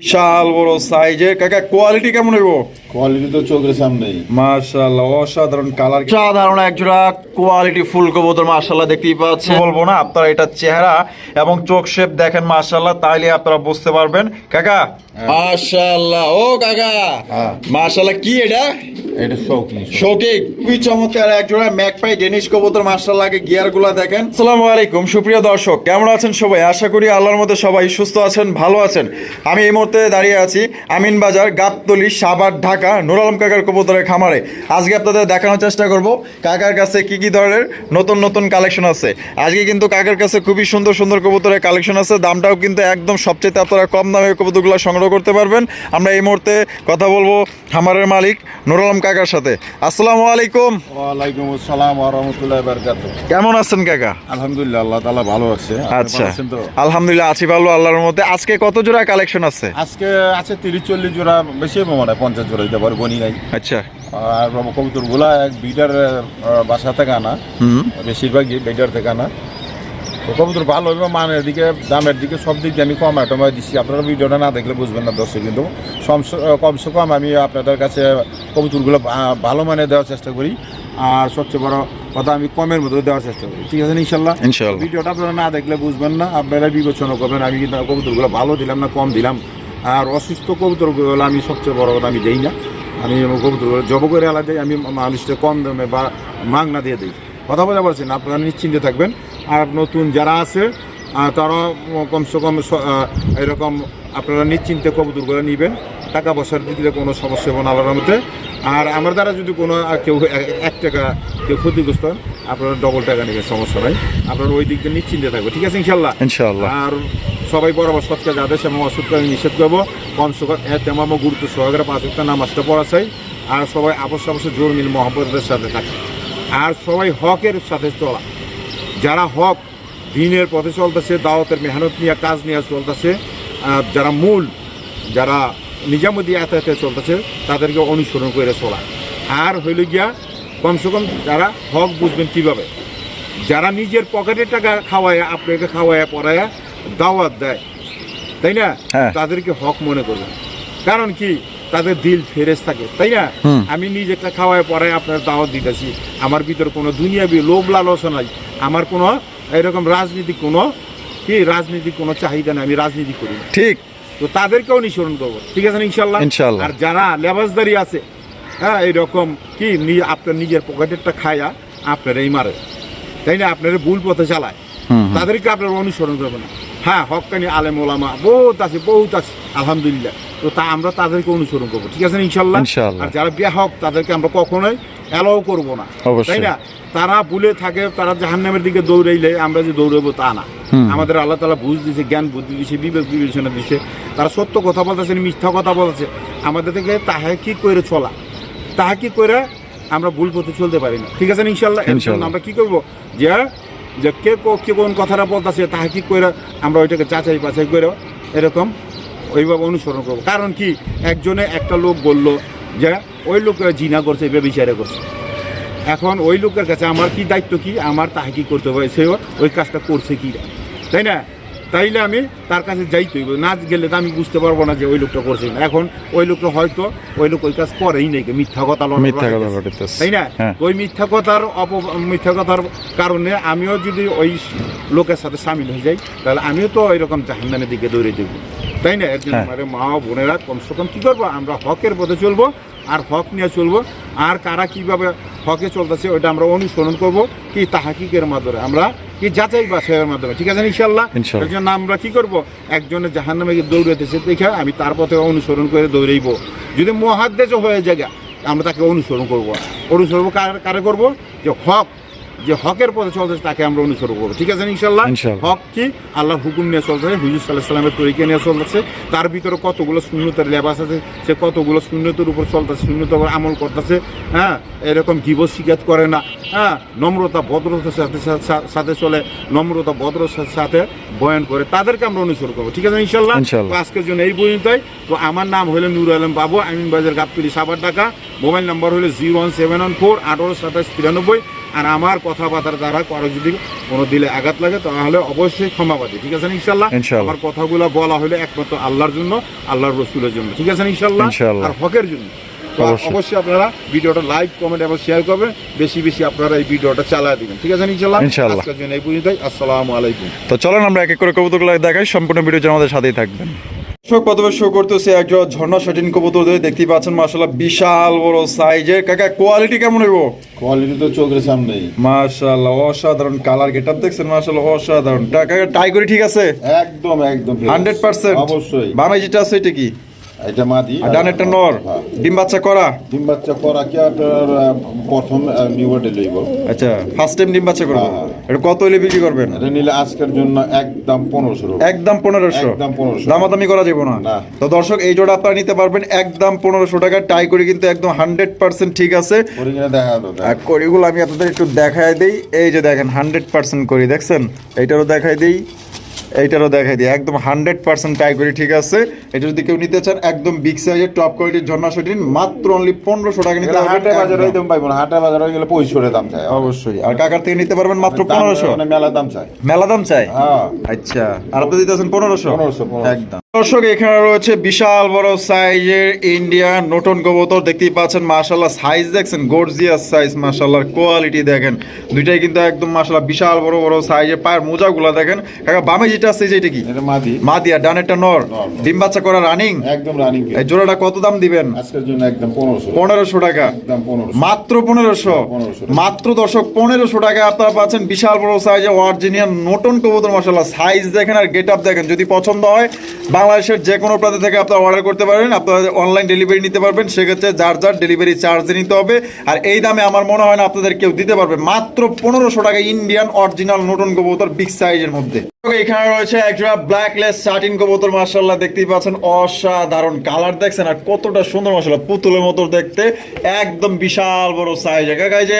বিশাল বড় সাইজের কাকা কোয়ালিটি কেমন হইব? কোয়ালিটি তো চোখের সামনেই। মাশাআল্লাহ অসাধারণ কালার সাধারণ একজোড়া কোয়ালিটি ফুল কবুতর মাশাআল্লাহ দেখতেই পাচ্ছেন। বলব না আপনারা এটা চেহারা এবং চোখ শেপ দেখেন মাশাআল্লাহ তাইলে আপনারা বুঝতে পারবেন। কাকা? মাশাআল্লাহ ও কাকা হ্যাঁ। মাশাআল্লাহ কি এটা? এটা শৌকি শোকে খুবই চমৎকার একজোড়া ম্যাকপাই ডেনিশ কবুতর মাশাআল্লাহকে গিয়ারগুলা দেখেন। আসসালামু আলাইকুম সুপ্রিয় দর্শক কেমন আছেন সবাই? আশা করি আল্লাহর মধ্যে সবাই সুস্থ আছেন ভালো আছেন। আমি এই মুহূর্তে দাঁড়িয়ে আছি আমিন বাজার গাবতলি সাভার ঢাকা। নুর আলম কাকার কবুতরের খামারে। আজকে আপনাদের দেখানোর চেষ্টা করব কাকার কাছে কি কি ধরনের নতুন নতুন কালেকশন আছে। আজকে কিন্তু কাকার কাছে খুবই সুন্দর সুন্দর কবুতরের কালেকশন আছে। দামটাও কিন্তু একদম সবচেয়ে আপনারা কম দামে কবুতরগুলো সংগ্রহ করতে পারবেন। আমরা এই মুহূর্তে কথা বলব খামারের মালিক নুর আলম কাকার সাথে। আসসালামু আলাইকুম। ওয়ালাইকুম আসসালাম ওয়া রাহমাতুল্লাহি ওয়া বারাকাতুহু। কেমন আছেন কাকা? আলহামদুলিল্লাহ আল্লাহ তাআলা ভালো আছে। আচ্ছা। তো? আলহামদুলিল্লাহ আছি ভালো আল্লাহর মধ্যে আজকে কত জোড়া কালেকশন আছে? আজকে আছে 30 40 জোড়া বেশি মনে হয় 50 জোড়া। দিতে পারব বনি নাই। আচ্ছা। আর কবুতরগুলা এক বিটার বাসা থেকে আনা। হুম। বেশিরভাগই বিটার থেকে আনা। কবুতর ভালো হবে মানের দিকে দামের দিকে সব দিক দিয়ে আমি কম টমায় দিচ্ছি আপনারা ভিডিওটা না দেখলে বুঝবেন না দর্শক কিন্তু। কমসে কম আমি আপনাদের কাছে কবুতরগুলো ভালো মানের দেওয়ার চেষ্টা করি। আর সবচেয়ে বড় কথা আমি কমের মধ্যে দেওয়ার চেষ্টা করি। ঠিক আছে ইনশাল্লাহ। ভিডিওটা আপনারা না দেখলে বুঝবেন না আপনারা বিবেচনা করবেন আমি কিন্তু কবুতরগুলো ভালো দিলাম না কম দিলাম। আর অসুস্থ কবুতরগুলো আমি সবচেয়ে বড় কথা আমি দেই না। আমি কবুতরগুলো জব করে আলাদা দিই, আমি মানুষটা কম দামে বা মাগনা দিয়ে দিই। কথা বলা বলছেন আপনারা নিশ্চিন্তে থাকবেন। আর নতুন যারা আছে তারা কমসে কম এরকম আপনারা নিশ্চিন্তে কবুতরগুলো নেবেন। টাকা পয়সার দিক কোনো সমস্যা হবে না আল্লাহর মধ্যে আর আমার দ্বারা যদি কোনো কেউ এক টাকা কেউ ক্ষতিগ্রস্ত হন আপনারা ডবল টাকা নেবেন সমস্যা নাই। আপনারা ওই দিক দিয়ে নিশ্চিন্তে থাকবে ঠিক আছে ইনশাল্লাহ ইনশাআল্লাহ। আর সবাই বরাবর সৎ কাজ আদেশ এবং অসৎ কাজ নিষেধ করব। কমসে কম এ তেমন গুরুত্ব সহকারে পাঁচ একটা নামাজটা পড়া চাই। আর সবাই আপস আপসে জোর মিল মহব্বতের সাথে থাকে। আর সবাই হকের সাথে চলা। যারা হক, দিনের পথে চলতেছে, দাওয়াতের মেহনত নিয়ে, কাজ নিয়ে চলতেছে যারা মূল, যারা নিজামতি আয়াতে চলতেছে, তাদেরকে অনুসরণ করে চলা। আর হইল গিয়া, কমসে কম যারা হক বুঝবেন কীভাবে? যারা নিজের পকেটের টাকা খাওয়ায় আপনাকে খাওয়ায় পড়ায় দাওয়াত দেয় তাই না? হ্যাঁ। তাদেরকে হক মনে করবেন। কারণ কি? তাদের দিল ফেরেস থাকে তাই না। আমি নিজেরটা খাওয়ায় পড়ায় আপনার দাওয়াত দিতেছি। আমার ভিতরে কোনো দুনিয়াবি লোভ লালসা নাই। আমার কোনো এরকম রাজনীতি কোনো কি? রাজনীতি কোনো চাহিদা নেই আমি রাজনীতি করি না। ঠিক। তো তাদেরকেও অনুসরণ করব। ঠিক আছে না ইনশাল্লাহ? আর যারা লেবাসদারি আছে হ্যাঁ এইরকম কি আপনার নিজের পকেটেরটা খায়া আপনার এই মারে। তাই না? আপনার ভুল পথে চালায়। তাদেরকে আপনার অনুসরণ করবেন। না হ্যাঁ হকানি আলেম ওলামা বহুত আছে বহুত আছে আলহামদুলিল্লাহ। তো তা আমরা তাদেরকে অনুসরণ করব ঠিক আছে ইনশাল্লাহ আর যারা বেহক তাদেরকে আমরা কখনোই অ্যালাউ করব না। তাই না? তারা ভুলে থাকে তারা জাহান্নামের দিকে দৌড়াইলে আমরা যে দৌড়াবো তা না। আমাদের আল্লাহ তালা বুঝ দিছে জ্ঞান বুদ্ধি দিছে বিবেক বিবেচনা দিছে। তারা সত্য কথা বলতেছে মিথ্যা কথা বলছে আমাদের থেকে তাহা কি করে চলা? তাহা কি করে আমরা ভুল পথে চলতে পারি না? ঠিক আছে ইনশাল্লাহ ইনশাল্লাহ। আমরা কি করব? যে যে কে কো- কোন কথাটা বলতেছে, তাহা কি করে আমরা ওইটাকে চাচাই বাছাই করে এরকম ওইভাবে অনুসরণ করব। কারণ কি, একজনে একটা লোক বলল যে, ওই লোক জিনা করছে এভাবে বিচারে করছে। এখন ওই লোকের কাছে আমার কি দায়িত্ব কি? আমার তাহা কি করতে হবে? সে ওই কাজটা করছে কি তাই না? তাইলে আমি তার কাছে যাইতে হইব। না গেলে তো আমি বুঝতে পারব না যে ওই লোকটা করছে না এখন ওই লোকটা হয়তো ওই লোক ওই কাজ করেই নাই। মিথ্যা কথা মিথ্যা কথা করতেছে। তাই না? হ্যাঁ। ওই মিথ্যা কথার অপ মিথ্যা কথার কারণে আমিও যদি ওই লোকের সাথে সামিল হয়ে যাই তাহলে আমিও তো এরকম জাহান্নানের দিকে দৌড়ে দেব। তাই না? এর জন্য হ্যাঁ। মা বোনেরা কমসে কম কী করব? আমরা হকের পথে চলবো আর হক নিয়ে চলবো। আর কারা কীভাবে হকে চলতেছে ওইটা আমরা অনুসরণ করব। কি তাহাকিকের মাধ্যমে আমরা কি যাচাই বাছাইয়ের মাধ্যমে ঠিক আছে ইনশাল্লাহ একজন এর জন্য আমরা কি করব? একজনের জাহান নামে দৌড়াইতেছে দেখে আমি তার পথে অনুসরণ করে দৌড়াইব। যদি মহাদ্দেশ হয়ে যায় আমরা তাকে অনুসরণ করব। অনুসরণ কার কারে করব? যে হক যে হকের পথে চলতেছে তাকে আমরা অনুসরণ করব। ঠিক আছে ইনশাল্লাহ। হক কি? আল্লাহর হুকুম নিয়ে চলতেছে হুজুর সাল্লাহ সাল্লামের তরিকে নিয়ে চলতেছে। তার ভিতরে কতগুলো শূন্যতার লেবাস আছে সে কতগুলো শূন্যতার উপর চলতেছে শূন্যতার উপর আমল করতেছে হ্যাঁ? এরকম গিব শিকাত করে না হ্যাঁ? নম্রতা ভদ্রতার সাথে সাথে চলে নম্রতা ভদ্রতার সাথে বয়ান করে তাদেরকে আমরা অনুসরণ করব। ঠিক আছে ইনশাল্লাহ ইনশাল্লাহ। আজকের জন্য এই পর্যন্তই। তো আমার নাম হলো নুর আলম বাবু আমিন বাজার গাবতলি সাবার ঢাকা। মোবাইল নাম্বার হলো zero one seven one four আঠারো সাতাশ তিরানব্বই। আর আমার কথাবার্তার দ্বারা কারও যদি কোনো দিলে আঘাত লাগে তাহলে অবশ্যই ক্ষমাবাদী ঠিক আছে ইনশাল্লাহ। আমার কথাগুলো বলা হলে একমাত্র আল্লাহর জন্য আল্লাহর রসুলের জন্য ঠিক আছে ইনশাল্লাহ। আর হকের জন্য। অবশ্যই। আপনারা ভিডিওটা লাইক কমেন্ট এবং শেয়ার করবেন। বেশি বেশি আপনারা এই ভিডিওটা চালিয়ে দিবেন ঠিক আছে ইনশাল্লাহ ইনশাল্লাহ। আজকের জন্য এই পর্যন্তই। আসসালামু আলাইকুম। তো চলেন আমরা এক এক করে কবুতরগুলো দেখাই। সম্পূর্ণ ভিডিও আমাদের সাথেই থাকবেন। দর্শক প্রথমে শো করতেছে একজন ঝর্ণা শটিন কবুতর ধরে দেখতে পাচ্ছেন বিশাল বড় সাইজের। কাকা কোয়ালিটি কেমন হইব? কোয়ালিটি তো চোখের সামনে মাশাআল্লাহ অসাধারণ কালার গেটআপ দেখছেন মাশাআল্লাহ অসাধারণ। টাকা টাই করে ঠিক আছে? একদম একদম fresh। হান্ড্রেড পার্সেন্ট অবশ্যই। বামে যেটা আছে এটা কি? এটা মাদি আর ডানেরটা নর। হ্যাঁ। ডিম বাচ্চা করা? ডিম বাচ্চা করা কি আপনার প্রথম নিউ লইব আচ্ছা ফার্স্ট টাইম ডিম বাচ্চা করব হ্যাঁ, এটা কত হলে বিক্রি করবেন? এটা নিলে আজকের জন্য একদম পনেরোশো একদম পনেরোশো। একদম 1500 দামাদামি করা যাবে না। তো দর্শক এই জোড়া আপনারা নিতে পারবেন একদম পনেরোশো টাকা। টাই করে কিন্তু একদম হান্ড্রেড পার্সেন্ট ঠিক আছে। আর কড়িগুলো আমি আপনাদের একটু দেখাই দিই। এই যে দেখেন হান্ড্রেড পার্সেন্ট করি দেখছেন? এইটারও দেখাই দিই। এইটারও দেখাই দিই। একদম হান্ড্রেড পার্সেন্ট টাই করি ঠিক আছে? এটা যদি কেউ নিতে চান একদম বিগ সাইজের টপ কোয়ালিটির ঝর্ণা শুটিন মাত্র অনলি পনেরোশো টাকা নিতে হাটে পারবেন। বাজারে একদম। পাইবো না হাটে বাজারে গেলে পঁয়ষট্টি দাম চাই। অবশ্যই। আর কাকার থেকে নিতে পারবেন মাত্র পনেরোশো। মানে মেলা দাম চাই। মেলা দাম চাই? হ্যাঁ। আচ্ছা। আর আপনি দিতেছেন পনেরোশো? 1500, 1500 একদম। দর্শক এখানে রয়েছে বিশাল বড় সাইজের ইন্ডিয়ান নটন কবুতর। দেখতেই পাচ্ছেন মাশাল্লাহ সাইজ দেখছেন গর্জিয়াস সাইজ মাশাল্লাহর কোয়ালিটি দেখেন। দুইটাই কিন্তু একদম মাশাল্লাহ বিশাল বড় বড় সাইজের পায়ের মোজাগুলো দেখেন। কাকা বামে যেটা আছে যেটা কি? এটা মাদি। মা দিয়া ডানেরটা নর। নর। ডিম বাচ্চা করা রানিং একদম রানিং এই জোড়াটা কত দাম দিবেন? আজকের জন্য একদম পনেরোশো। পনেরোশো টাকা। একদম পনেরোশো। মাত্র পনেরোশো। 1500 মাত্র দর্শক পনেরোশো টাকা। আপনারা পাচ্ছেন বিশাল বড় সাইজে অরিজিনিয়াল নতুন কবুতর মশলা সাইজ দেখেন আর গেট আপ দেখেন। যদি পছন্দ হয় বাংলাদেশের যে কোনো প্রান্ত থেকে আপনারা অর্ডার করতে পারেন, আপনারা অনলাইন ডেলিভারি নিতে পারবেন। সেক্ষেত্রে যার যার ডেলিভারি চার্জ নিতে হবে। আর এই দামে আমার মনে হয় না আপনাদের কেউ দিতে পারবে। মাত্র পনেরোশো টাকা ইন্ডিয়ান অরিজিনাল নতুন কবুতর বিগ সাইজের মধ্যে। এখানে রয়েছে একজোড়া ব্ল্যাক লেস শার্টিন কবুতর মার্শাল্লাহ দেখতেই পাচ্ছেন অসাধারণ কালার দেখছেন আর কতটা সুন্দর মার্শাল্লাহ পুতুলের মতো দেখতে একদম বিশাল বড় সাইজ কাকা যে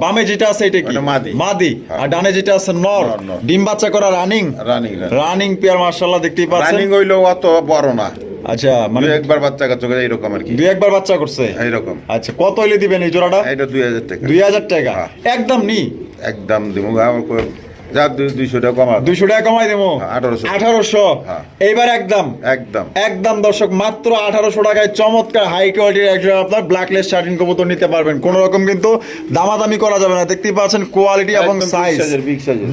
বামে যেটা আছে এটা কি? মাদি। মাদি। আর ডানে যেটা আছে নর। ডিম বাচ্চা করা রানিং রানিং রানিং পেয়ার মার্শাল্লাহ দেখতেই পাচ্ছেন। রানিং হইল অত বড় না। আচ্ছা মানে একবার বাচ্চা কাচ্চা করে এইরকম আর কি। দুই একবার বাচ্চা করছে? এইরকম। আচ্ছা কত হইলে দিবেন এই জোড়াটা? এটা দুই হাজার টাকা। দুই হাজার টাকা। হ্যাঁ। একদম নি? একদম কই- যা দুইশো টাকা কমা দুইশো টাকা কমাই দেবো। আঠারোশো। আঠারোশো? হ্যাঁ। এইবার একদম। একদম। একদম দর্শক মাত্র আঠারোশো টাকায় চমৎকার হাই কোয়ালিটির আপনার ব্ল্যাকলেস শার্টিন কবুতর নিতে পারবেন। কোন রকম কিন্তু দামাদামি করা যাবে না। দেখতেই পাচ্ছেন কোয়ালিটি এবং সাইজ।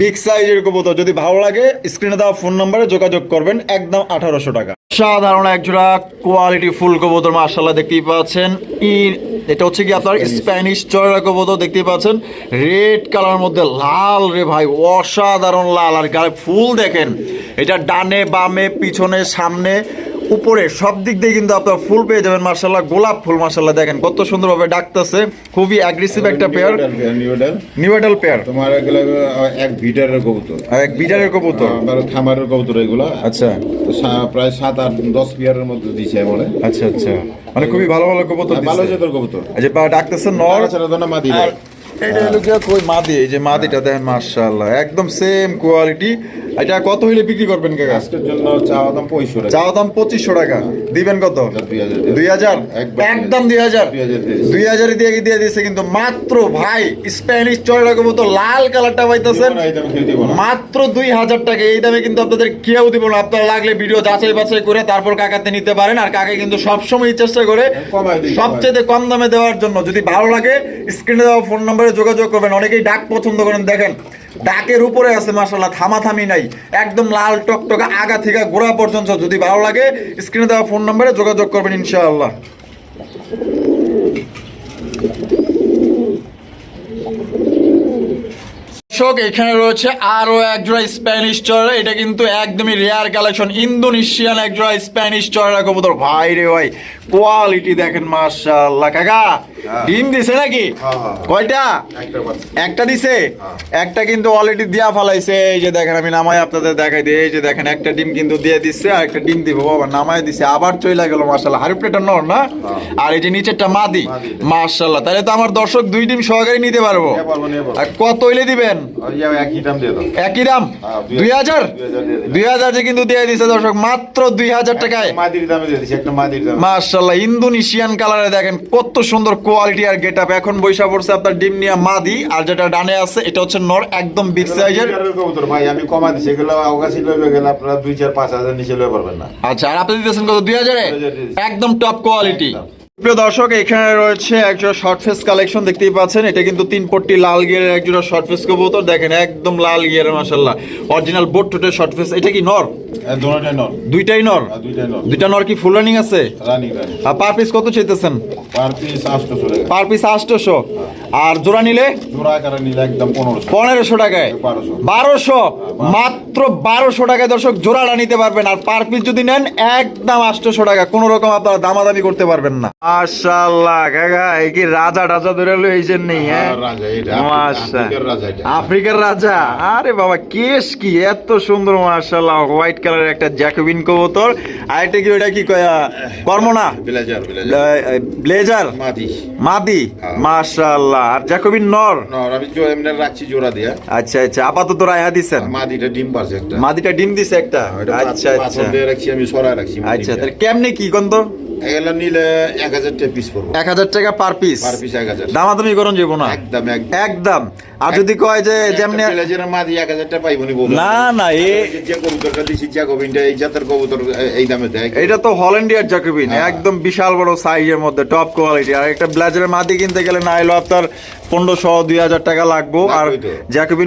বিগ সাইজের কবুতর। যদি ভালো লাগে স্ক্রিনে দেওয়া ফোন নম্বরে যোগাযোগ করবেন। একদম আঠারোশো টাকা। সাধারণ একজোড়া কোয়ালিটি ফুল কবুতর মার্শাল্লাহ দেখতেই পাচ্ছেন। ই এটা হচ্ছে কি আপনার স্প্যানিশ চড়া কবুতর দেখতেই পাচ্ছেন। রেড কালার মধ্যে লাল রে ভাই অসাধারণ লাল। আর গায়ে ফুল দেখেন এটা ডানে বামে পিছনে সামনে। উপরে সব দিক দিয়ে কিন্তু আপনার ফুল পেয়ে যাবেন মার্শাল্লাহ গোলাপ ফুল মার্শাল্লাহ দেখেন কত সুন্দরভাবে ডাকতেছে। খুবই অ্যাগ্রেসিভ একটা পেয়ার নিউডাল পেয়ার তোমার এগুলো এক ভিটারের কবুতর। আর এক বিটারের কবুতর। আবার খামারের কবুতর এগুলো। আচ্ছা। প্রায় সাত আট দশ পিয়ারের মধ্যে দিছে বলে আচ্ছা আচ্ছা। মানে খুবই ভালো ভালো কবুতর ভালো দিচ্ছে। জাতের কবুতর। এই যে পা- ডাকতেছে নর। ছেড়ে দাও না মাদি এটা হলো কই মাদি? এই যে মাদিটা দেখেন মাশাআল্লাহ একদম সেম কোয়ালিটি এটা কত হইলে বিক্রি করবেন কাকা? আজকের জন্য চাওয়া দাম পঁয়ষট্টি টাকা। চাওয়া দাম পঁচিশশো টাকা। দিবেন কত? দুই হাজার একদম একদম দুই হাজার? দুই হাজার দিয়ে। দিয়ে দিয়ে দিয়েছে কিন্তু মাত্র ভাই স্প্যানিশ চয়লা মতো লাল কালারটা পাইতেছেন। মাত্র দুই হাজার টাকা। এই দামে কিন্তু আপনাদের কেউ দিব না। আপনারা লাগলে ভিডিও যাচাই বাছাই করে তারপর কাকাতে নিতে পারেন। আর কাকা কিন্তু সবসময় চেষ্টা করে কমাই সবচেয়ে কম দামে দেওয়ার জন্য। যদি ভালো লাগে স্ক্রিনে দেওয়া ফোন নম্বরে যোগাযোগ করবেন। অনেকেই ডাক পছন্দ করেন। দেখেন ডাকের উপরে আছে মাসাল্লাহ থামাথামি নাই। একদম লাল টকটকা আগা থেকে গোড়া পর্যন্ত যদি ভালো লাগে, স্ক্রিনে দেওয়া ফোন নম্বরে যোগাযোগ করবেন ইনশাআল্লাহ। এখানে রয়েছে আরও একজোড়া স্প্যানিশ চড়া এটা কিন্তু একদমই রেয়ার কালেকশন ইন্দোনেশিয়ান একজোড়া স্প্যানিশ চড়া কবুতর। ভাই রে ভাই কোয়ালিটি দেখেন মাশাআল্লাহ। কাকা ডিম দিছে নাকি? হ্যাঁ, হ্যাঁ। কয়টা? একটা দিছে? একটা কিন্তু অলরেডি দিয়া ফালাইছে। এই যে দেখেন আমি নামাই আপনাদের দেখাই দিই। এই যে দেখেন একটা ডিম কিন্তু দিয়ে দিচ্ছে আর একটা ডিম দিব। বাবা নামাই দিছে। আবার চলে গেল মাশাআল্লাহ। হারি প্লেটার নর না? আর এই যে নিচেরটা মাদি। মাশাআল্লাহ। তাহলে তো আমার দর্শক দুই ডিম সহকারে নিতে পারব। আর কত হইলে দিবেন? একই দাম দিয়ে একই দাম? হ্যাঁ, দুই হাজার? দুই হাজার যে কিন্তু দিয়ে দিছে দর্শক মাত্র দুই হাজার টাকায়। মাদির দামে দিয়ে দিছি একটা মাদির দামে। মার্শাল্লাহ ইন্দোনেশিয়ান কালারে দেখেন কত সুন্দর কোয়ালিটি আর গেট আপ এখন বৈশা পড়ছে আপনার ডিম নিয়ে মাদি আর যেটা ডানে আছে এটা হচ্ছে নর একদম বিগ সাইজের কবুতর ভাই আমি কমা দিছি এগুলো আওগাছি লইবে গেলে আপনারা দুই চার পাঁচ হাজার নিচে লইতে পারবেন না। আচ্ছা আর আপনি দিতেছেন কত? দুই হাজারে? একদম টপ কোয়ালিটি। প্রিয় দর্শক এখানে রয়েছে একজোড়া শর্ট ফেস কালেকশন দেখতেই পাচ্ছেন। এটা কিন্তু তিন পট্টি লাল গিয়ারের একজোড়া শর্ট ফেস কবুতর। দেখেন একদম লাল গিয়ারের মাসাল্লাহ অরিজিনাল বোট টোটের শর্ট ফেস এটা কি নর? দুটোটাই নর। দুইটাই নর? দুইটা নর কি ফুল রানিং আছে? আর পার পিস কত চাইতেছেন? পার পিস আটশোশো আর জোড়া নিলে? পনেরোশো। টাকায়। বারোশো। বারোশো? মাত্র বারোশো টাকায় দর্শক জোড়াটা নিতে পারবেন। আর পার পিস যদি নেন একদম আটশোশো টাকা। কোনো রকম আপনারা দামাদামি করতে পারবেন না। মাশাল্লাহ কাকা এই কি রাজা টাজা ধরে লইছেন নেই হ্যাঁ মাশা আফ্রিকার রাজা আরে বাবা কেশ কি? এত সুন্দর হোয়াইট কালারের একটা জ্যাকোবিন কবুতর। আর এটা কি ওটা কি বিলাজার মাদি। মাদি? হ্যাঁ। আর জ্যাকোবিন নর? নর আমি জো এমনি রাখছি জোড়া দিয়া। আচ্ছা আচ্ছা আপাতত রায়া দিছেন? মাদিটা ডিম পারছে একটা। মাদিটা ডিম দিছে একটা? আচ্ছা আচ্ছা। রাখছি আমি সরাই রাখছি আচ্ছা তাহলে কেমনে কি কোন তো? এগুলো নিলে এক হাজার টাকা পিস পড়ব। এক হাজার টাকা পার পিস পার পিস এক হাজার। দামাদামি করুন যাব না একদম একদম। একদম। আর যদি কয় যে যেমনি মাদি এক হাজার টাকা পাইবনি না না এ যে কবুতরটা দিছি জ্যাকোবিনটা এই জাতের কবুতর এই দামে দেয়। এটা তো হল্যান্ডিয়ার হ্যাঁ। একদম বিশাল বড় সাইজের মধ্যে টপ কোয়ালিটি আর একটা ব্লেজারের মাদি কিনতে গেলে না এলো আপনার টাকা লাগবো। আর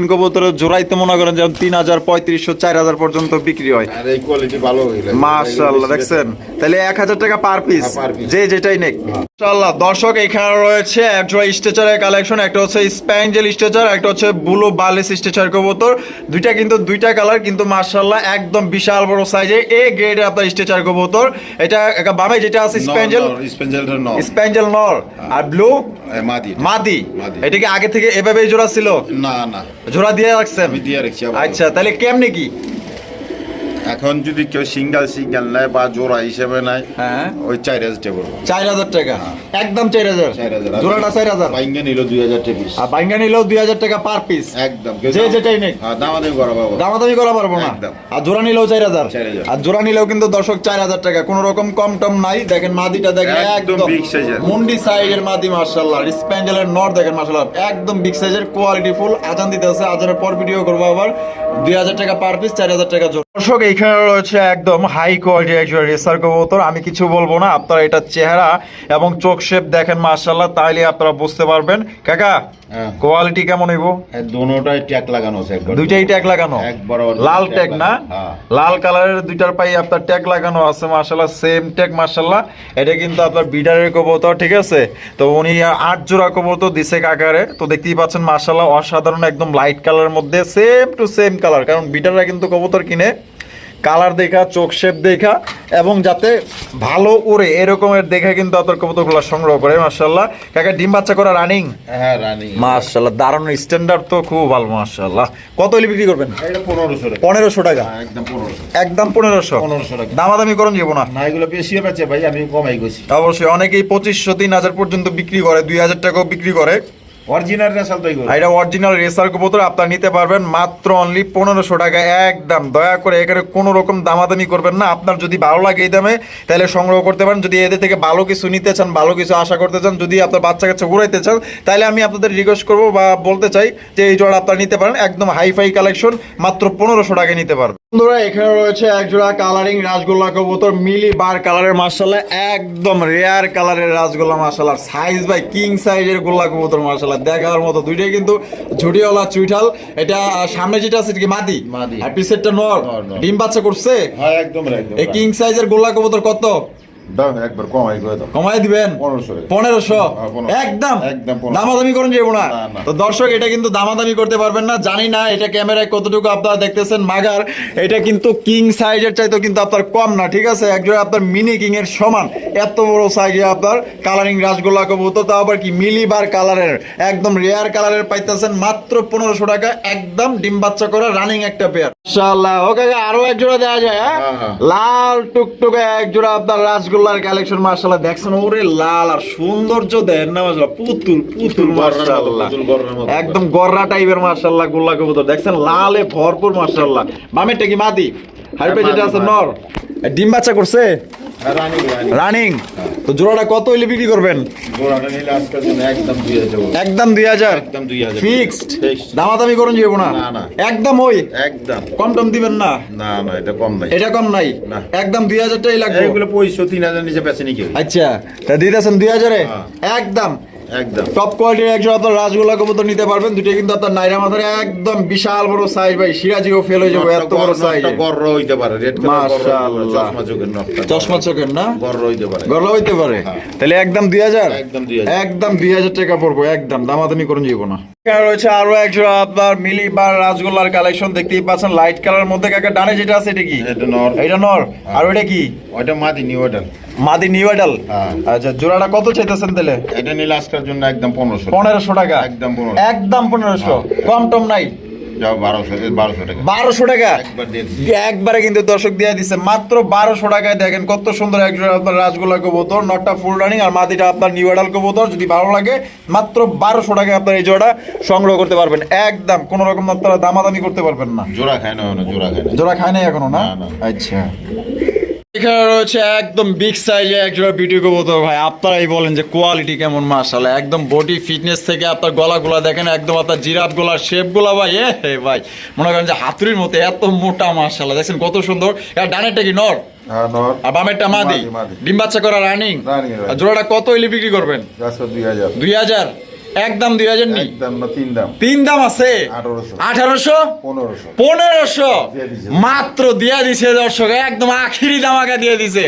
কবুতরের জোড়াইতে মনে করেন যেমন তিন হাজার পঁয়ত্রিশশো চার হাজার পর্যন্ত বিক্রি হয়। আর এই কোয়ালিটি ভালো হইলে মাশাআল্লাহ দেখছেন? তাহলে এক হাজার টাকা পার পিস হ্যাঁ, piece। যে যেটাই নেক। মাশাআল্লাহ দর্শক এখানে রয়েছে স্ট্রেচারের কালেকশন একটা হচ্ছে স্প্যাঞ্জেল স্ট্রেচার একটা হচ্ছে বুলো বালিস স্ট্রেচার কবুতর। দুইটা কিন্তু দুইটা কালার কিন্তু মার্শাল্লাহ একদম বিশাল বড় সাইজে এ গ্রেডের আপনার স্ট্রেচার কবুতর। এটা একটা বামে যেটা আছে স্প্যাঞ্জেল? স্প্যাঞ্জেল নর আর ব্লু? মাদি। মাদি। এটা কি আগে থেকে এভাবেই জোড়া ছিল? না না। জোড়া দিয়ে রাখছেন? দিয়ে রাখছি আচ্ছা তাহলে কেমনে কি? এখন যদি কেউ সিঙ্গেল সিঙ্গেল নেয় বা জোড়া হিসেবে নেয় হ্যাঁ। ওই চার হাজার টাকা পড়ব। চার হাজার টাকা? একদম চার হাজার? চার হাজার। জোড়াটা চার হাজার? বাইঙ্গে নিল দুই হাজার টাকা পিস আর বাইঙ্গা নিলেও দুই হাজার টাকা পার পিস একদম। যে যেটাই নেই হ্যাঁ দামাদামি করা বাবা দামাদামি করা পারব না। একদম। আর জোড়া নিলেও চার হাজার। 4,000 আর জোড়া নিলেও কিন্তু দর্শক চার হাজার টাকা। কোন রকম কম টম নাই। দেখেন মাদিটা দেখেন একদম size এর। মুন্ডি সাইজের মাদি মার্শাল্লাহ স্প্যান্ডেলের নর দেখেন মার্শাল্লাহ একদম বিগ সাইজের কোয়ালিটি ফুল আজান দিতে আছে। আজানের পর ভিডিও করব আবার। দুই হাজার টাকা পার পিস চার হাজার টাকা দর্শক এখানে রয়েছে একদম হাই কোয়ালিটি একজন রেসার কবুতর। আমি কিছু বলব না আপনারা এটা চেহারা এবং চোখ শেপ দেখেন মার্শাল্লাহ তাইলে আপনারা বুঝতে পারবেন। কাকা হ্যাঁ। কোয়ালিটি কেমন হইব? দোনোটাই ট্যাগ লাগানো আছে দুইটাই ট্যাগ লাগানো? লাল ট্যাগ না? হ্যাঁ। লাল কালারের দুইটার পাই আপনার ট্যাগ লাগানো আছে মাশাআল্লাহ সেম ট্যাগ মাশাআল্লাহ। এটা কিন্তু আপনার বিডারের কবুতর ঠিক আছে? তো উনি আট জোড়া কবুতর দিছে কাকারে। তো দেখতেই পাচ্ছেন মাশাআল্লাহ অসাধারণ একদম লাইট কালারের মধ্যে সেম টু সেম কালার কারণ বিডাররা কিন্তু কবুতর কিনে কালার দেখা চোখ শেপ দেখা এবং যাতে ভালো উড়ে এরকমের দেখে কিন্তু আপনার কবুতরগুলো সংগ্রহ করে মাশাআল্লাহ। কাকা ডিম বাচ্চা করা রানিং হ্যাঁ রানি মাশাআল্লাহ দারুণ স্ট্যান্ডার্ড তো খুব ভালো মাশাআল্লাহ। কত হলে বিক্রি করবেন? পনেরোশো টাকা। পনেরোশো হ্যাঁ, একদম পনেরোশো পনেরোশো? 1500 টাকা। দামাদামি করুন যাব না না এগুলো বেশি বেচে ভাই আমি কমাই গেছি অবশ্যই অনেকেই পঁচিশশো তিন হাজার পর্যন্ত বিক্রি করে দুই হাজার টাকাও বিক্রি করে। অরিজিনাল রেসাল তো এগুলো আর এটা অরিজিনাল রেসার কবুতর আপনারা নিতে পারবেন মাত্র অনলি পনেরোশো টাকা। একদম, দয়া করে এখানে কোনো রকম দামাদামি করবেন না। আপনার যদি ভালো লাগে এই দামে, তাহলে সংগ্রহ করতে পারেন। যদি এদের থেকে ভালো কিছু নিতে চান, ভালো কিছু আশা করতে চান, যদি আপনার বাচ্চা কাচ্চা ঘুরাইতে চান, তাহলে আমি আপনাদের রিকোয়েস্ট করব বা বলতে চাই যে এই জোড়া আপনারা নিতে পারেন। একদম হাই ফাই কালেকশন মাত্র পনেরোশো টাকায় নিতে পারবেন। বন্ধুরা এখানে রয়েছে এক জোড়া কালারিং রাজগোল্লা কবুতর মিলি বার কালারের মার্শাল্লাহ একদম রেয়ার কালারের রাজগোল্লা মার্শাল্লাহ। সাইজ বাই কিং সাইজের গোল্লা কবুতর মার্শাল্লাহ দেখার মতো দুইটাই কিন্তু ঝুটিওয়ালা চুইঠাল। এটা সামনে যেটা আছে কি মাদি? মাদি। আর পিসেরটা নর। ডিম বাচ্চা করছে? হ্যাঁ একদম একদম এই কিং সাইজের গোল্লা কবুতর কত? দাও একবার কমাই করে দাও। কমাই দিবেন? পনেরোশো। হ্যাঁ, 1500 একদম? একদম 1500 দামাদামি করেন যাব না না, না। তো দর্শক এটা কিন্তু দামাদামি করতে পারবেন না জানি না এটা ক্যামেরায় কতটুকু আপনারা দেখতেছেন মাগার এটা কিন্তু কিং সাইজের কিন্তু আপনার কম না ঠিক আছে? একজোড়া আপনার মিনি কিং এর সমান। এত বড় সাইজে আপনার কালারিং রাসগোল্লা কবুতর তাও আবার কি মিলিবার কালারের একদম রেয়ার কালারের পাইতেছেন মাত্র পনেরোশো টাকা একদম ডিম বাচ্চা করা রানিং একটা পেয়ার মাশাআল্লাহ। ও কাকা আরও এক জোড়া দেওয়া যায় হ্যাঁ? হ্যাঁ। লাল টুকটুকে এক জোড়া আপনার রাসগোল্লার কালেকশন মার্শাল্লাহ দেখছেন ওরে লাল আর সৌন্দর্য দেন না মার্শাল্লাহ পুতুল পুতুল মার্শাল্লাহ। একদম গররা টাইপের মার্শাল্লাহ গোল্লা কবুতর। দেখছেন লালে ভরপুর মার্শাল্লাহ বামেরটা কি মাদি? হাইপে যেটা আছে নর। ডিম বাচ্চা করছে? রানিং রানিং তো জোড়াটা কত হইলে বিক্রি করবেন? একদম দুই হাজার ফিক্সড। দামাদামি করুন যাব না। একদম ওই? একদম। কম টম দিবেন না? না না এটা কম নাই। এটা কম নাই? একদম দুই হাজারটাই লাগবে। এগুলো পঁয়ষট্টি তিন হাজার নিচে বেছে নি কেউ। আচ্ছা তা দিতেছেন দুই হাজারে? হ্যাঁ। একদম। একদম। টপ কোয়ালিটির একজন আপনার রাজগোলা কবুতর নিতে পারবেন। দুটো কিন্তু আপনার নাইরা মাথার একদম বিশাল বড় সাইজ ভাই। সিরাজিও ফেল হয়ে যাবে এত বড় সাইজ গর্র হইতে পারে। রেড মাশাআল্লাহ। চশমা চোখের না? গর্র হইতে পারে। হইতে পারে? হ্যাঁ। তাহলে একদম দুই হাজার? একদম 2000 একদম টাকা পড়ব একদম। দামাদামি করুন না। এখানে রয়েছে আরও একজোড়া আপনার মিলি বা রাজগোল্লার কালেকশন দেখতেই পাচ্ছেন লাইট কালার মধ্যে কাকা ডানে যেটা আছে এটা কি? এটা নর। এটা নর। আর ওইটা কি? ওইটা মাদি নিউ ওটা মাদি নিউ আইডাল? হ্যাঁ। আচ্ছা জোড়াটা কত চাইতেছেন তাহলে? এটা নিলে আজকের জন্য একদম পনেরোশো। পনেরোশো টাকা? একদম 1500 একদম পনেরোশো। কম টম নাই? বারোশো টাকা। একবার কিন্তু দর্শক দিয়ে দিচ্ছে মাত্র বারোশো টাকায় দেখেন কত সুন্দর একজন আপনার রাজগোলা কবুতর নটটা ফুল রানিং আর মাটিটা আপনার নিউ আডাল কবুতর যদি ভালো লাগে মাত্র বারোশো টাকায় আপনার এই জোড়া সংগ্রহ করতে পারবেন। একদম কোনো রকম আপনারা দামাদামি করতে পারবেন না। জোড়া খায় না জোড়া খায় না। জোড়া খায় এখনও না? না, না। আচ্ছা। এখানে রয়েছে একদম বিগ সাইজে একজোড়া বিউটি কবুতর ভাই। আপনারাই বলেন যে কোয়ালিটি কেমন মাশাআল্লাহ। একদম বডি ফিটনেস থেকে আপনার গলাগুলা দেখেন একদম আপনার জিরাফ গলার শেপগুলা ভাই এ হে ভাই। মনে করেন যে হাতুড়ির মতো এত মোটা মাশাআল্লাহ। দেখছেন কত সুন্দর। ডানেরটা কি নর? হ্যাঁ আর বামেরটা মাদি। ডিম বাচ্চা করা রানিং জোড়াটা কত হইলে বিক্রি করবেন? দুই হাজার। দুই হাজার? একদম দুই হাজার নি? একদম না তিন দাম। তিন দাম আছে? আঠারোশো। পনেরোশো। পনেরোশো? মাত্র দিয়ে দিছে দর্শক একদম আখিরি দামাকা দিয়ে দিছে।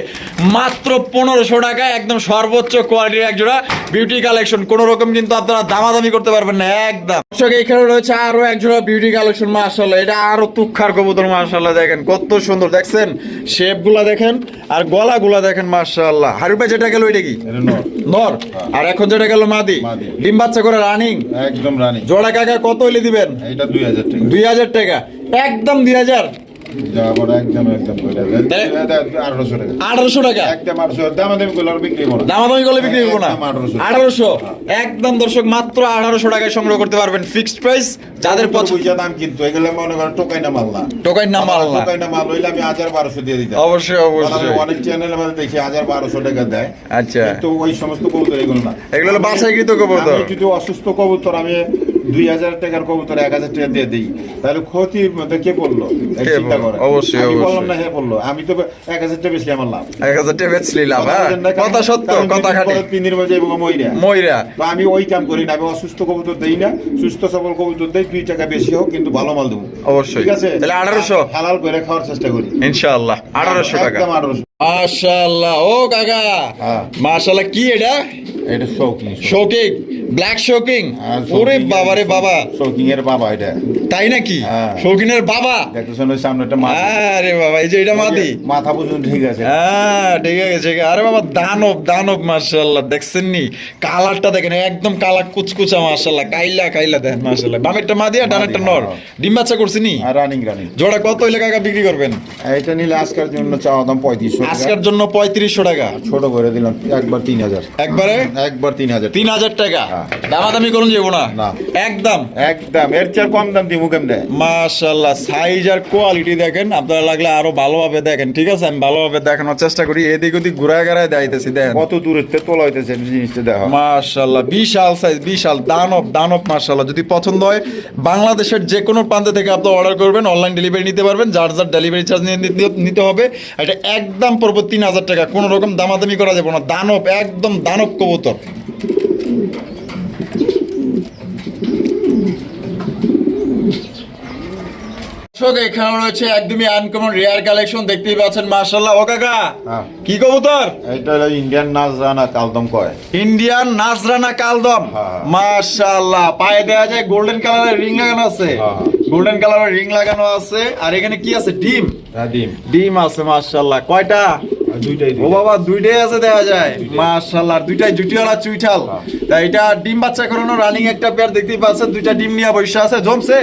মাত্র পনেরোশো টাকা একদম সর্বোচ্চ কোয়ালিটির এক জোড়া বিউটি কালেকশন কোন রকম কিন্তু আপনারা দামাদামি করতে পারবেন না একদম। দর্শক এখানে রয়েছে আরও এক জোড়া বিউটি কালেকশন মার্শাল্লাহ এটা আরও তুক্ষার কবুতর মার্শাল্লাহ দেখেন। কত সুন্দর দেখছেন? শেপগুলা দেখেন আর গলা গুলা দেখেন মার্শাল্লাহ হারুপা যেটা গেল এটা কি? নর। আর এখন যেটা গেল মাদি। মাদি। ডিম বাচ্চা করে রানিং একদম রানিং জোড়া কাকা কত এলে দিবেন? এটা দুই হাজার টাকা। দুই হাজার টাকা। একদম দুই হাজার? যাওয়া পরে একদম একদম আঠারোশো টাকা। আঠারোশো টাকা? একদম আঠারোশো দাম দেবে গুলো বিক্রি করো। দামাদামি করলে বিক্রি করব না? আঠারোশো। একদম দর্শক মাত্র আঠারোশো টাকায় সংগ্রহ করতে পারবেন ফিক্সড প্রাইস। যাদের পছন্দ দাম কিন্তু এগুলো মনে করেন টোকাই না মাল না। টোকাই না মাল না। টোকাই না মাল হইলে আমি হাজার বারোশো দিয়ে দিতাম। অবশ্যই অবশ্যই। অনেক চ্যানেলের মধ্যে দেখি হাজার বারোশো টাকা দেয়। আচ্ছা। কিন্তু ওই সমস্ত কবুতর এগুলো না। এগুলো কবুতর। যদি অসুস্থ কবুতর আমি দুই হাজার টাকার কবুতর এক হাজার টাকা দিয়ে দিই। তাহলে ক্ষতির মধ্যে কে চিন্তা বলল? করে অবশ্যই, আমি বললাম না হে বলল। আমি তো এক হাজার টাকা বেশি আমার লাভ। এক হাজার টাকা বেচলি লাভ হ্যাঁ? কথা সত্য কথা খাটি। তিন মধ্যে এবং ময়রা তো আমি ওই কাম করি না আমি অসুস্থ কবুতর দেই না। সুস্থ সবল কবুতর দেই দুই টাকা বেশি হোক কিন্তু ভালো মাল দেবো। অবশ্যই। ঠিক আছে? তাহলে আঠারোশো। হালাল করে খাওয়ার চেষ্টা করি। ইনশাআল্লাহ আঠারোশো টাকা। একদম আঠারোশো। মাশাআল্লাহ। ও কাকা হ্যাঁ। মাশাআল্লাহ কি এটা? এটা শৌকিং শোকিং ব্ল্যাক শোকিং ওরে বাবা রে বাবা। শৌকিং এর বাবা এটা। তাই নাকি? হ্যাঁ। শৌকিনের বাবা? দেখতেছেন ওই সামনে একটা মাথা আরে বাবা এই যে এটা মাদি মাথা পর্যন্ত ঠিক আছে হ্যাঁ ঠিক আছে আরে বাবা দানব দানব মার্শাল্লাহ দেখছেন নি কালারটা দেখেন একদম কালা কুচকুচা মার্শাল্লাহ কাইলা কাইলা দেখেন মার্শাল্লাহ বামেরটা মাদি আর ডানেরটা নর। হ্যাঁ। ডিম বাচ্চা করছি নি রানিং রানিং জোড়া কত হইলে কাকা বিক্রি করবেন? এটা নিলে আজকের জন্য চাওয়া দাম পঁয়ত্রিশশো টাকা। আজকের জন্য পঁয়ত্রিশশো টাকা। ছোট করে দিলাম একবার তিন হাজার। একবারে? একবার তিন হাজার। তিন হাজার টাকা। হ্যাঁ। দামাদামি করুন যাব না। একদম। একদম। এর চেয়ে কম দাম দিব কেমনে? মাশাল্লাহ সাইজ আর কোয়ালিটি দেখেন আপনারা লাগলে আরও ভালোভাবে দেখেন ঠিক আছে? আমি ভালোভাবে দেখানোর চেষ্টা করি এদিক ওদিক ঘুরায় ঘুরায় দেখেন। কত দূরের থেকে তোলা হইতেছে জিনিসটা দেখো। মাশাল্লাহ বিশাল সাইজ বিশাল দানব দানব মাশাল্লাহ। যদি পছন্দ হয় বাংলাদেশের যে কোনো প্রান্ত থেকে আপনি অর্ডার করবেন অনলাইন ডেলিভারি নিতে পারবেন যার যার ডেলিভারি চার্জ নিয়ে নিতে- হবে এটা একদম পড়ব তিন হাজার টাকা। কোনো রকম দামাদামি করা যাবে না। দানব একদম দানব কবুতর। এখানে রয়েছে একদমই আনকমন রেয়ার কালেকশন দেখতেই পাচ্ছেন ও কাকা। কি কবুতর? এটা হলো ইন্ডিয়ান নাচ জানা কালদম কয় ইন্ডিয়ান নাজরানা কালদম। মাশাআল্লাহ। পায়ে দেওয়া যায় গোল্ডেন কালারের রিং লাগানো আছে। গোল্ডেন কালারের রিং লাগানো আছে। আর এখানে কি আছে? ডিম? হ্যাঁ ডিম। ডিম আছে মাশাআল্লাহ। কয়টা? দুইটাই ও বাবা দুইটাই আছে দেখা যায়। মাশাআল্লাহ। দুইটাই জুটিওয়ালা চুইঠাল। হ্যাঁ। তা এটা ডিম বাচ্চা করানো রানিং একটা পেয়ার দেখতেই পাচ্ছেন দুইটা ডিম নিয়ে বসে আছে। জমছে?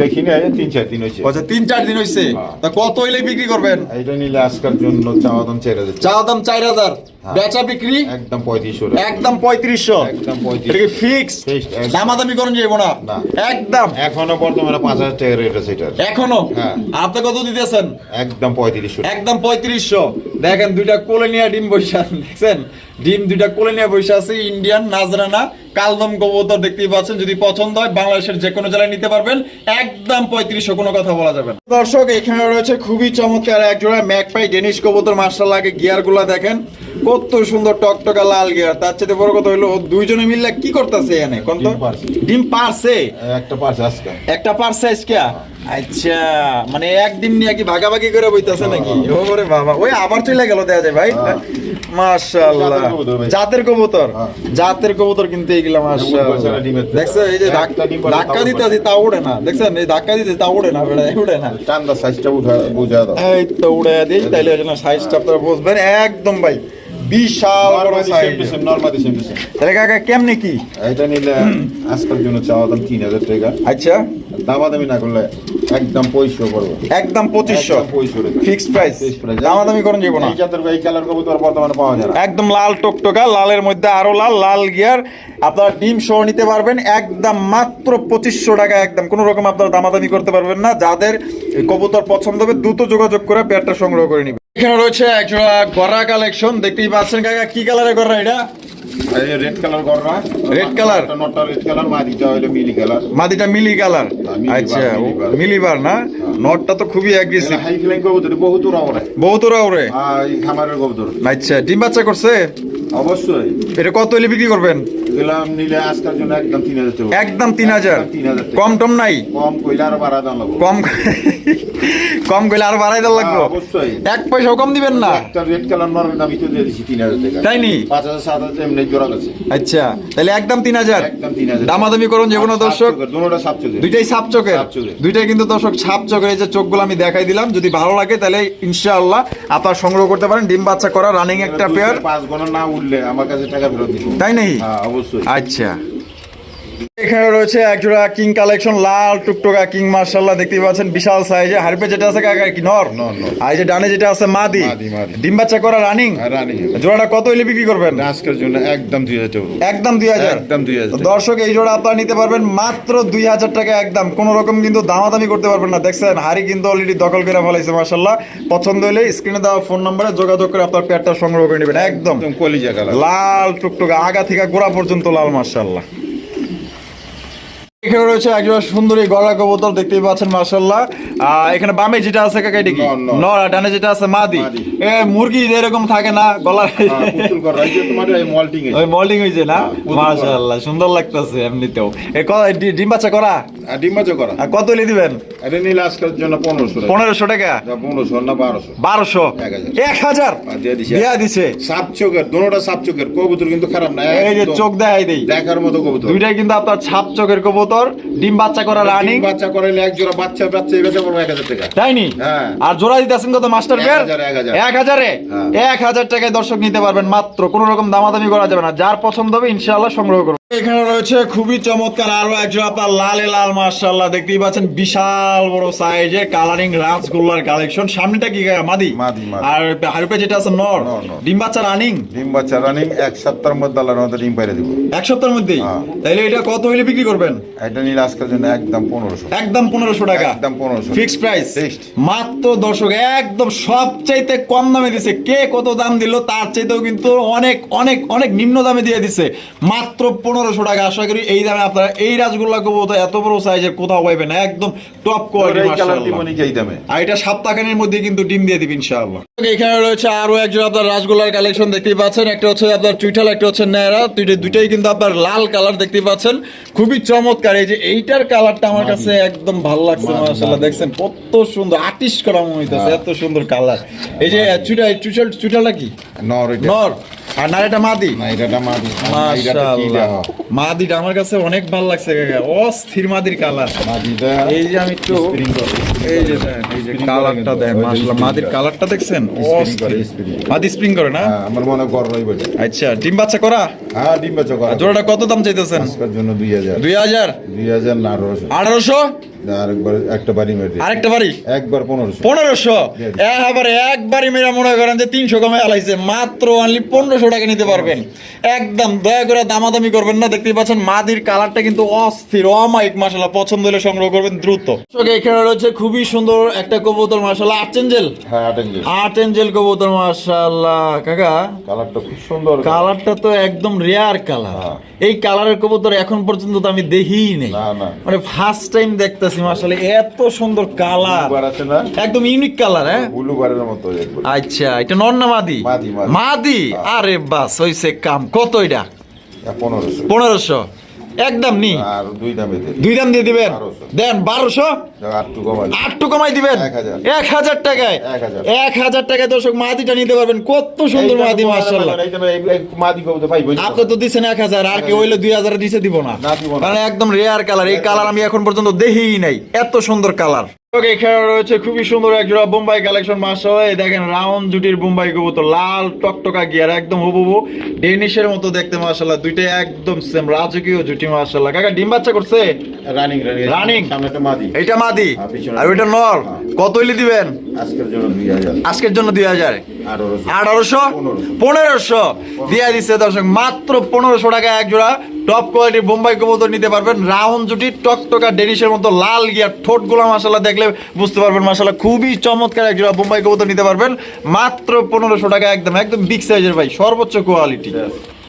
দেখি না তিন চার দিন হয়েছে আচ্ছা তিন চার দিন হয়েছে হ্যাঁ। তা কত হইলে বিক্রি করবেন? এটা নিলে আজকের জন্য চাওয়া দাম চার হাজার। চা দাম চার হাজার। বেচা বিক্রি? একদম পঁয়ত্রিশশো একদম পঁয়ত্রিশশো। একদম পঁয়ত্রিশ। ফিক্স দামাদামি করেন যাব না। একদম। এখনও বর্তমানে পাঁচ হাজার টাকা রেট আছে এটার। এখনও? হ্যাঁ। আপনি কত দিতেছেন? একদম পঁয়ত্রিশশো একদম পঁয়ত্রিশশো। দেখেন দুইটা কোলে নিয়ে ডিম বসে দেখছেন? ডিম দুইটা কোলে নিয়ে বসে আছে ইন্ডিয়ান নাজরানা কালদম গোবর দেখতেই পাচ্ছেন যদি পছন্দ হয় বাংলাদেশের যে কোনো জেলায় নিতে পারবেন। একদম পঁয়ত্রিশশো কোনো কথা বলা যাবে না। দর্শক এখানে রয়েছে খুবই চমৎকার এক জোড়া ম্যাকপাই ডেনিস গোবর মার্শাল লাগে গিয়ারগুলা দেখেন। কত সুন্দর টকটকা লাল গিয়ার তার চেয়ে বড় কথা হলো দুইজনে মিললে কি করতেছে এখানে কত ডিম পারছে। একটা পারছে? একটা পাঁচ আজকে। একটা পার্সে আজকে? আচ্ছা মানে একদিন নিয়ে কি ভাগাভাগি করে বইতাছে নাকি? ওরে বাবা ওই আবার চলে গেল দেয়া যায় ভাই। হ্যাঁ। মাশাআল্লাহ। জাতের কবুতর জাতের কবুতর। হ্যাঁ। জাতের কিনতে মাশাআল্লাহ। দেখছ এই যে ধাক্কা দিতে। আছি তা উড়ে না। দেখছেন এই ধাক্কা দিতে তা উড়ে না বেড়া উড়ে না। টান্দা সাইজটা উঠা বুঝা দাও। এই তো উড়ে দিই তাইলে ওই জন্য সাইজটা আপনারা বুঝবেন। একদম ভাই বিশাল বড় সাইজ নর্মাদি তাহলে কাকা কেমনে কি? এটা নিলে আজকের জন্য চাওয়া দাম তিন হাজার টাকা। আচ্ছা। দামাদামি না করলে একদম পড়বে একদম পঁচিশশো। একদম পঁয়ষট্টি ফিক্সড প্রাইস। দামাদামি করেন যাব না এই জাতের এই কালার কবুতর বর্তমানে পাওয়া যায় একদম লাল টকটকা লালের মধ্যে আরও লাল লাল গিয়ার। আপনারা ডিম সহ নিতে পারবেন। একদম মাত্র পঁচিশশো টাকা একদম। কোনো রকম আপনারা দামাদামি করতে পারবেন না। যাদের কবুতর পছন্দ হবে দ্রুত যোগাযোগ করে পেয়ারটা সংগ্রহ করে নিবে। এখানে রয়েছে একজোড়া গড়া কালেকশন। দেখতেই পাচ্ছেন কাকা কি কালারের গড়া এটা? রেড কালার রেড কালার নটটা রেড কালার মাদিটা মিলি কালার মাদিটা মিলি কালার মিলিবার, আচ্ছা না? নটটা তো খুবই অ্যাগ্রেসিভ হাই ফ্লাইং কবুতর বহুত ওরে বহুত ওরে খামারের কবুতর। আচ্ছা ডিম বাচ্চা করছে? অবশ্যই। এটা কত হলে বিক্রি করবেন? গেলাম নিলে আজকের জন্য একদম তিন হাজার একদম তিন হাজার। কম টম নাই? কম কইলে আরও বাড়া দাম লাগবে। কম কম করলে আর বাড়াই দেওয়া লাগবে? হ্যাঁ, অবশ্যই। এক পয়সাও কম দিবেন না? একটা রেড কালার নর্মাল তো দিয়ে দিছি তিন হাজার টাকা। তাই নি? পাঁচ হাজার সাত হাজার এমনি জোড়া আছে আচ্ছা তাহলে একদম তিন হাজার। একদম তিন হাজার। দামাদামি করুন যে কোনো দর্শক। দুটোটা চোখের। দুইটাই সাপ চোখের। দুইটাই কিন্তু দর্শক সাপ চোখের। এই যে চোখগুলো আমি দেখাই দিলাম যদি ভালো লাগে তাহলে ইনশাআল্লাহ আপনারা সংগ্রহ করতে পারেন। ডিম বাচ্চা করা রানিং একটা পেয়ার পাঁচ গণনা না উঠলে আমার কাছে টাকা ফেরত তাই নেই হ্যাঁ অবশ্যই আচ্ছা। এখানে রয়েছে একজোড়া কিং কালেকশন লাল টুকটুকা কিং মার্শাল্লাহ দেখতে পাচ্ছেন বিশাল সাইজে হারপে যেটা আছে কাকা কি? নর। আর যে ডানে যেটা আছে মাদি। ডিম বাচ্চা করা রানিং জোড়াটা কত হইলে বিক্রি করবেন? আজকের জন্য একদম দুই হাজার একদম দুই হাজার? একদম দুই হাজার দর্শক এই জোড়া আপনারা নিতে পারবেন মাত্র দুই হাজার টাকা একদম। কোন রকম কিন্তু দামাদামি করতে পারবেন না। দেখছেন হারি কিন্তু অলরেডি দখল করে ফেলাইছে মার্শাল্লাহ পছন্দ হলে স্ক্রিনে দেওয়া ফোন নম্বরে যোগাযোগ করে আপনার পেয়ারটা সংগ্রহ করে নেবেন। একদম। একদম কলিজা কালার লাল টুকটুকা আগা থেকে গোড়া পর্যন্ত লাল মার্শাল্লাহ এখানে রয়েছে একজন সুন্দরী গলা কবুতর দেখতেই পাচ্ছেন মার্শাল্লাহ এখানে বামে যেটা আছে কাকা এটা কি? নর, আর ডানে যেটা আছে মাদি। এ মুরগি এরকম থাকে না গলার হ্যাঁ, মল্টিং ওই মল্ডিং হয়েছে না? হ্যাঁ। মাশাআল্লাহ সুন্দর লাগতেছে এমনিতেও। এ ডিম বাচ্চা করা? আর ডিমাজো করা। আর কত হলে দিবেন? এটা নিলে আজকের জন্য পনেরোশো পনেরোশো টাকা? পনেরোশো না বারোশো। বারোশো? এক হাজার। দিয়ে দিছে। সাপ চোখের দুটোটা সাপ চোখের। কবুতর কিন্তু খারাপ না এই যে চোখ দেখাই দেই। দেখার মতো কবুতর। দুইটাই কিন্তু আপনার ছাপ চোখের কবুতর। ডিম বাচ্চা করা রানিং বাচ্চা করাইলে এক জোড়া বাচ্চা বাচ্চা বেচা পড়ব এক হাজার টাকা। তাইনি হ্যাঁ। আর জোড়া দিতেছেন কত মাস্টার এক বের হাজার, এক হাজার। হ্যাঁ। এক হাজার টাকায় দর্শক নিতে পারবেন মাত্র কোনো রকম দামাদামি করা যাবে না। যার পছন্দ হবে ইনশাআল্লাহ সংগ্রহ করুন। এখানে রয়েছে খুবই চমৎকার আরও একজন আপনার লালে লাল মার্শাল্লাহ দেখতেই পাচ্ছেন বিশাল বড় সাইজে কালারিং রাসগোল্লার কালেকশন সামনেটা কি? মাদি। আর হারুপে যেটা আছে নর। ডিম বাচ্চা রানিং ডিম বাচ্চা রানিং এক সপ্তাহের মধ্যে আল্লাহর মধ্যে ডিম পাইরে দিব। এক সপ্তাহের মধ্যেই? হ্যাঁ। তাইলে এটা কত হইলে বিক্রি করবেন? এটা নিলে আজকের জন্য একদম পনেরোশো। একদম পনেরোশো টাকা। একদম 1500 ফিক্সড প্রাইস মাত্র দর্শক একদম সবচাইতে কম দামে দিছে। কে কত দাম দিল তার চাইতেও কিন্তু অনেক অনেক অনেক নিম্ন দামে দিয়ে দিছে। মাত্র পনেরোশো টাকা। আশা করি এই দামে আপনারা এই রাজগোল্লা কবুত এত বড় সাইজের কোথাও পাইবেন না। একদম টপ কোয়ালিটি এই দামে। আর এটা সপ্তাহখানের মধ্যে কিন্তু ডিম দিয়ে দিবি ইনশাআল্লাহ। এখানে রয়েছে আরও একজন আপনার রাসগোল্লার কালেকশন দেখতেই পাচ্ছেন। একটা হচ্ছে আপনার চুইঠাল একটা হচ্ছে ন্যাড়া। দুইটা দুইটাই কিন্তু আপনার লাল কালার দেখতেই পাচ্ছেন। খুবই চমৎকার। এই যে এইটার কালারটা আমার কাছে একদম ভালো লাগছে মাশাআল্লাহ। দেখছেন কত সুন্দর আর্টিস্ট করা মনে হইতেছে এত সুন্দর কালার এই যে চুইটা চুইঠাল চুইঠালটা কি? নর নর। আর নারীটা মাদি। না এটা মাদি। এটা তো কি মাশাআল্লাহ মাদিটা আমার কাছে অনেক ভালো লাগছে কাকা। অস্থির মাদির কালার। মাদিটা এই যে আমি একটু এই যে এই যে কালারটা করে মাশাআল্লাহ। মাদির কালারটা দেখছেন? অস্থির। মাদি স্প্রিং করে না? হ্যাঁ, আমার মনে আচ্ছা ডিম বাচ্চা করা? হ্যাঁ ডিম বাচ্চা করা। জোড়াটা কত দাম চাইতেছেন? আজকের জন্য দুই হাজার। দুই হাজার? দুই হাজার না আঠারোশো। আঠারোশো? আরেকবার একটা বাড়ি মেরে আরেকটা বাড়ি? একবার পনেরোশো। পনেরোশো? এবারে একবারই মেরা মনে করেন যে তিনশো কমে আলাইছে মাত্র অনলি পনেরোশো টাকা নিতে পারবেন। একদম দয়া করে দামাদামি করবেন না। দেখতেই পাচ্ছেন মাদির কালারটা কিন্তু অস্থির অমাইক মাসালা পছন্দ হলে সংগ্রহ করবেন দ্রুত। এখানে রয়েছে খুবই সুন্দর একটা কবুতর মাসালা হ্যাঁ আট ইঞ্চি আট এঞ্জেল কবুতর মাসাল্লাহ কাকা? কালারটা খুব সুন্দর। কালারটা তো একদম রেয়ার কালার। হ্যাঁ। এই কালারের কবুতর এখন পর্যন্ত তো আমি দেখিই নেই। মানে ফার্স্ট টাইম দেখতেছি। মাসালে এত সুন্দর কালার। একদম ইউনিক কালার হ্যাঁ? ব্লু বারের মতো আচ্ছা এটা নন্না মাদি? মাদি, মাদি। মাদি? আরে বাস হইছে কাম। কত এটা পনেরোশো। পনেরোশো। একদম নি? আর দুই দামে দিই দাম দিয়ে দিবেন? দেন বারোশো? আটটু কমাই। দিবেন? এক হাজার। টাকায়? এক হাজার। টাকায় দর্শক মাদিটা নিতে পারবেন। কত সুন্দর মাদি বুঝছ? আপনি তো দিচ্ছেন এক হাজার আর কি হইলে দুই হাজার দিছে দিব না। না, দিব না। কারণ একদম রেয়ার কালার এই কালার আমি এখন পর্যন্ত দেখিই নাই। এত সুন্দর কালার এখানে রয়েছে খুবই সুন্দর এক জোড়া বোম্বাই কালেকশন মাসা দেখেন রাউন্ড জুটির বোম্বাই কবুতর লাল টকটকা গিয়ার একদম হুবহু। ডেনিশের মতো দেখতে দুইটাই একদম সেম রাজকীয় জুটি কাকা ডিম বাচ্চা করছে? রানিং রানিং মাদি। এইটা মাদি? হ্যাঁ, আর ওইটা নর কত হইলে দিবেন? আজকের জন্য দুই হাজার। আজকের জন্য দুই হাজার? আঠারোশো। আঠারোশো? পনেরোশো। পনেরোশো? দিয়ে দিচ্ছে দর্শক মাত্র পনেরোশো টাকা এক জোড়া টপ কোয়ালিটি বোম্বাই কবুতর নিতে পারবেন। রাউন্ড জুটি, টকটকা ডেনিশের মতো লাল গিয়ার, ঠোঁট গোলা মাসালা দেখলে বুঝতে পারবেন মাসালা খুবই চমৎকার এক জোড়া বোম্বাই কবুতর নিতে পারবেন। মাত্র পনেরোশো টাকা একদম একদম বিগ সাইজের ভাই, সর্বোচ্চ কোয়ালিটি